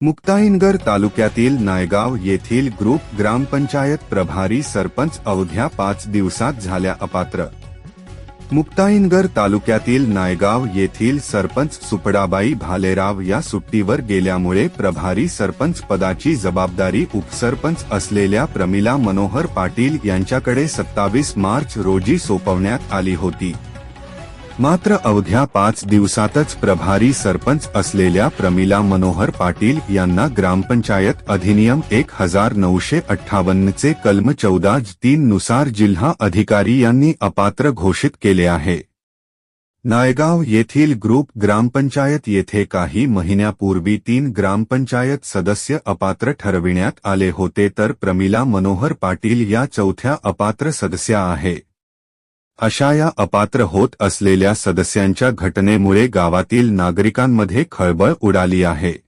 मुक्ताईनगर तालुक्यातील नायगाव येथील ग्रुप ग्रामपंचायत प्रभारी सरपंच अवघ्या पाच दिवसात झाल्या अपात्र. मुक्ताईनगर तालुक्यातील नायगाव येथील सरपंच सुपडाबाई भालेराव या सुट्टीवर गेल्यामुळे प्रभारी सरपंच पदाची जबाबदारी उपसरपंच असलेल्या प्रमिला मनोहर पाटील यांच्याकडे सत्तावीस मार्च रोजी सोपवण्यात आली होती. मात्र अवघ्या पाच दिवसातच प्रभारी सरपंच असलेल्या प्रमिला मनोहर पाटील यांना ग्रामपंचायत अधिनियम एक हजार नऊशे अठ्ठावन्नचे कलम चौदा तीन नुसार जिल्हा अधिकारी यांनी अपात्र घोषित केले आहे. नायगाव येथील ग्रुप ग्रामपंचायत येथे काही महिन्यापूर्वी तीन ग्रामपंचायत सदस्य अपात्र ठरविण्यात आले होते तर प्रमिला मनोहर पाटील या चौथ्या अपात्र सदस्या आहे. अशा या अपात्र होत असलेल्या सदस्यांच्या घटनेमुळे गावातील नागरिकांमध्ये खळबळ उडाली आहे.